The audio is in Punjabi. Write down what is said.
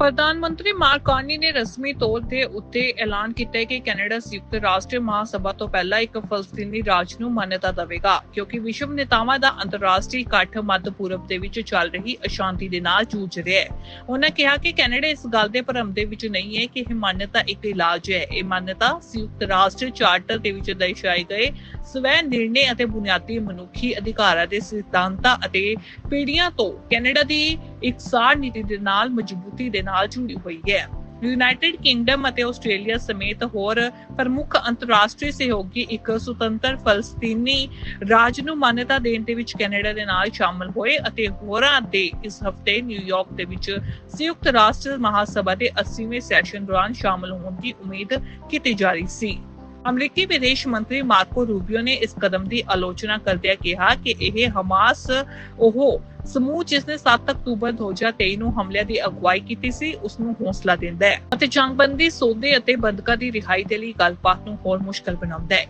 ਪ੍ਰਧਾਨ ਮੰਤਰੀ ਮਾਰਕ ਕਾਰਨੀ ਨੇ ਰਸਮੀ ਤੌਰ ਤੇ ਉੱਤੇ ਐਲਾਨ ਕੀਤਾ ਹੈ ਕਿ ਕੈਨੇਡਾ ਸੰਯੁਕਤ ਰਾਸ਼ਟਰ ਮਹਾਸਭਾ ਤੋਂ ਪਹਿਲਾਂ ਇੱਕ ਫਲਸਤੀਨੀ ਰਾਜ ਨੂੰ ਮਾਨਤਾ ਦੇਵੇਗਾ, ਕਿਉਂਕਿ ਵਿਸ਼ਵ ਨੇਤਾਵਾਂ ਦਾ ਅੰਤਰਰਾਸ਼ਟਰੀ ਇਕੱਠ ਮੱਧ ਪੂਰਬ ਦੇ ਵਿੱਚ ਚੱਲ ਰਹੀ ਅਸ਼ਾਂਤੀ ਦੇ ਨਾਲ ਜੂਝ ਰਿਹਾ ਹੈ। ਉਹਨਾਂ ਕਿਹਾ ਕਿ ਕੈਨੇਡਾ ਇਸ ਗੱਲ ਦੇ ਭਰਮ ਦੇ ਵਿੱਚ ਨਹੀਂ ਹੈ ਕਿ ਇਹ ਮਾਨਤਾ ਇੱਕ ਇਲਾਜ ਹੈ। ਇਹ ਮਾਨਤਾ ਸੰਯੁਕਤ ਰਾਸ਼ਟਰ ਚਾਰਟਰ ਦੇ ਵਿੱਚ ਦਰਸਾਏ ਗਏ ਸਵੈ ਨਿਰਣੇ ਅਤੇ ਬੁਨਿਆਦੀ ਮਨੁੱਖੀ ਅਧਿਕਾਰਾਂ ਦੇ ਸਿਧਾਂਤਾਂ ਅਤੇ ਪੀੜ੍ਹੀਆਂ ਤੋਂ ਕੈਨੇਡਾ ਦੀ ਇਕਸਾਰ ਨੀਤੀ ਦੇ ਨਾਲ, ਮਜ਼ਬੂਤੀ ਦੇ ਨਾਲ ਜੁੜੀ ਹੋਈ ਹੈ। ਯੂਨਾਈਟਿਡ ਕਿੰਗਡਮ ਅਤੇ ਆਸਟ੍ਰੇਲੀਆ ਸਮੇਤ ਹੋਰ ਪ੍ਰਮੁੱਖ ਅੰਤਰਰਾਸ਼ਟਰੀ ਸਹਿਯੋਗੀ ਇੱਕ ਸੁਤੰਤਰ ਫਲਸਤੀਨੀ ਰਾਜ ਨੂੰ ਮਾਨਤਾ ਦੇਣ ਦੇ ਵਿੱਚ ਕੈਨੇਡਾ ਦੇ ਨਾਲ ਸ਼ਾਮਲ ਹੋਏ ਅਤੇ ਹੋਰਾਂ ਦੇ ਇਸ ਹਫ਼ਤੇ ਨਿਊਯਾਰਕ ਦੇ ਵਿੱਚ ਸੰਯੁਕਤ ਰਾਸ਼ਟਰ ਮਹਾਸਭਾ ਦੇ 80ਵੇਂ ਸੈਸ਼ਨ ਦੌਰਾਨ ਸ਼ਾਮਲ ਹੋਣ ਦੀ ਉਮੀਦ ਕੀਤੀ ਜਾ ਰਹੀ ਸੀ। ਅਮਰੀਕੀ ਵਿਦੇਸ਼ ਮੰਤਰੀ ਮਾਰਕੋ ਰੂਬੀਓ ਨੇ ਇਸ ਕਦਮ ਦੀ ਆਲੋਚਨਾ ਕਰਦਿਆਂ ਕਿਹਾ ਕਿ ਇਹ ਹਮਾਸ, ਉਹ ਸਮੂਹ ਜਿਸ ਨੇ 7 ਅਕਤੂਬਰ 2023 ਨੂੰ ਹਮਲਿਆਂ ਦੀ ਅਗਵਾਈ ਕੀਤੀ ਸੀ ਉਸ ਨੂੰ ਹੌਸਲਾ ਦਿੰਦਾ ਹੈ ਅਤੇ ਜੰਗਬੰਦੀ, ਸੌਦੇ ਅਤੇ ਬੰਦਕਾਂ ਦੀ ਰਿਹਾਈ ਦੇ ਲਈ ਗੱਲਬਾਤ ਨੂੰ ਹੋਰ ਮੁਸ਼ਕਲ ਬਣਾਉਂਦਾ ਹੈ।